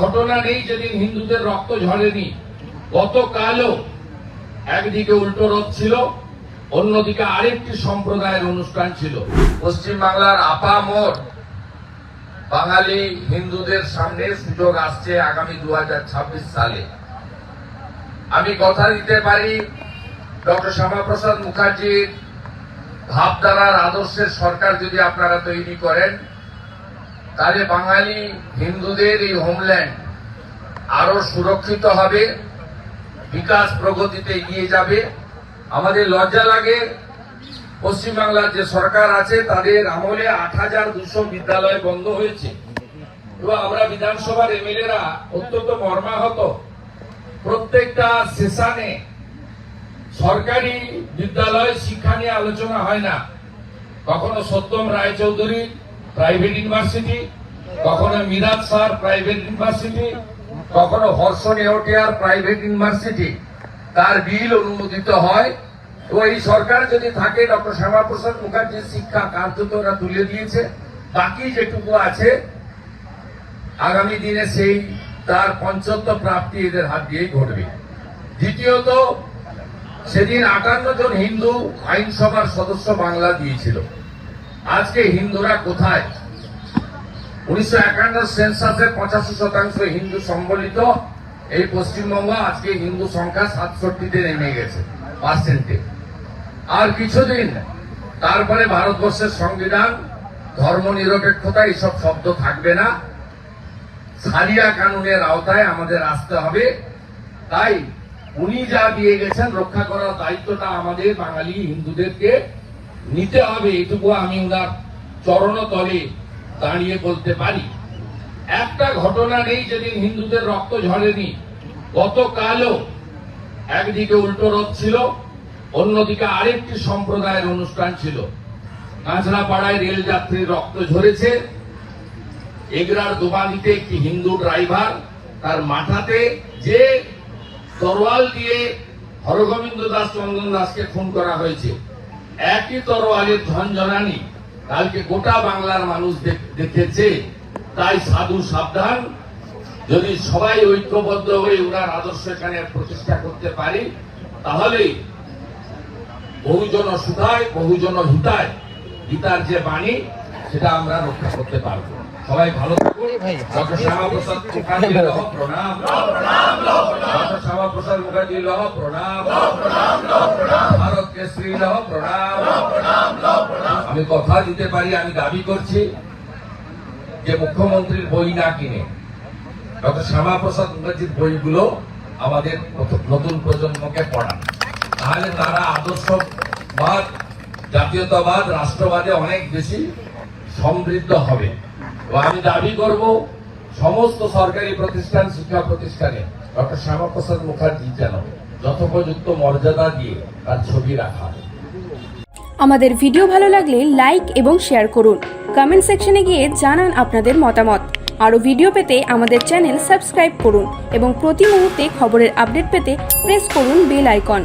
ঘটনা নেই যেদিন হিন্দুদের রক্ত ঝরেনি। গতকালও একদিকে উল্টো রথ ছিল, অন্যদিকে আরেকটি সম্প্রদায়ের অনুষ্ঠান ছিল। পশ্চিম বাংলার আপামর বাঙালি হিন্দুদের সামনে সুযোগ আসছে আগামী দু হাজার ছাব্বিশ সালে। আমি কথা দিতে পারি ডক্টর শ্যামাপ্রসাদ মুখার্জির ভাবধারার আদর্শের সরকার যদি আপনারা তৈরি করেন তাহলে বাঙালি হিন্দুদের এই হোমল্যান্ড আরও সুরক্ষিত হবে, বিকাশ প্রগতিতে এগিয়ে যাবে। আমাদের লজ্জা লাগে, পশ্চিমবাংলার যে সরকার আছে, তাদের আমলে আট হাজার দুশো বিদ্যালয় বন্ধ হয়েছে। এবং আমরা বিধানসভার এমএলএরা অত্যন্ত মর্মাহত। প্রত্যেকটা সেশনে সরকারি বিদ্যালয় শিক্ষা নিয়ে আলোচনা হয় না। কখনো সত্যম রায়চৌধুরী প্রাইভেট ইউনিভার্সিটি কখনো মিরাজ স্যার প্রাইভেট ইউনিভার্সিটি কখনো হর্ষ নেওটিয়ার প্রাইভেট ইউনিভার্সিটি তার বিল অনুমোদিত হয় তো এই সরকার যদি থাকে, ডক্টর শ্যামাপ্রসাদ মুখার্জির শিক্ষা কার্যত ওরা তুলে দিয়েছে। বাকি যেটুকু আছে, আগামী দিনে সেই তার পঞ্চত্ব প্রাপ্তি এদের হাত দিয়েই ঘটবে। দ্বিতীয়ত, সেদিন আটান্ন জন হিন্দু আইনসভার সদস্য বাংলা দিয়েছিল। আজকে হিন্দুরা কোথায়? উনিশশো একান্ন সেন্সাসে পঁচাশি শতাংশ হিন্দু সম্বলিত। এই পশ্চিমবঙ্গ আজকে হিন্দু সংখ্যা সাতষট্টিতে নেমে গেছে পার্সেন্টে আর কিছুদিন, তারপরে ভারতবর্ষের সংবিধান ধর্ম নিরপেক্ষতা এইসব শব্দ থাকবে না। সারিয়া কানুনের আওতায় আমাদের আসতে হবে। তাই উনি যা দিয়ে গেছেন রক্ষা করার দায়িত্বটা আমাদের বাঙালি হিন্দুদেরকে নিতে হবে, এটুকু আমি ওনার চরণতলে দাঁড়িয়ে বলতে পারি। একটা ঘটনা নেই, যেদিন হিন্দুদের রক্ত ঝরেনি। গতকালও একদিকে উল্টো রথ ছিল, অন্যদিকে আরেকটি সম্প্রদায়ের অনুষ্ঠান ছিল। কাঁচরাপাড়ায় রেল যাত্রীর রক্ত ঝরেছে। এগরার দোবানিতে একটি হিন্দু ড্রাইভার তার মাথাতে যে তরোয়াল দিয়ে হরগোবিন্দ দাস চন্দন দাসকে খুন করা হয়েছে। একই তরোয়ালের জনানি। কালকে গোটা বাংলার মানুষ দেখেছে, তাই সাধু সাবধান। যদি সবাই ঐক্যবদ্ধ হয়ে ওনার আদর্শ এখানে প্রতিষ্ঠা করতে পারি, তাহলে বহুজন সুধায় বহুজন হিতায় গীতার যে বাণী, সেটা আমরা রক্ষা করতে পারব। সবাই ভালো থাকুন ডক্টর শ্যামাপ্রসাদ মুখার্জি লহ প্রণাম। ডক্টর শ্যামাপ্রসাদ মুখার্জি লহ প্রণাম। ভারত কেশরী লহ প্রণাম। আমি কথা দিতে পারি আমি দাবি করছি যে মুখ্যমন্ত্রীর বই না কিনে ডক্টর শ্যামাপ্রসাদ মুখার্জির বইগুলো আমাদের নতুন প্রজন্মকে পড়ান। তাহলে তারা আদর্শবাদ জাতীয়তাবাদ রাষ্ট্রবাদে অনেক বেশি সমৃদ্ধ হবে। এবং আমি দাবি করব সমস্ত সরকারি প্রতিষ্ঠান, শিক্ষা প্রতিষ্ঠানে ডক্টর শ্যামাপ্রসাদ মুখার্জি যেন যথোপযুক্ত মর্যাদা দিয়ে তার ছবি রাখা আমাদের ভিডিও ভালো লাগলে লাইক এবং শেয়ার করুন। কমেন্ট সেকশনে গিয়ে জানান আপনাদের মতামত। আরও ভিডিও পেতে আমাদের চ্যানেল সাবস্ক্রাইব করুন এবং প্রতি মুহূর্তে খবরের আপডেট পেতে প্রেস করুন বেল আইকন।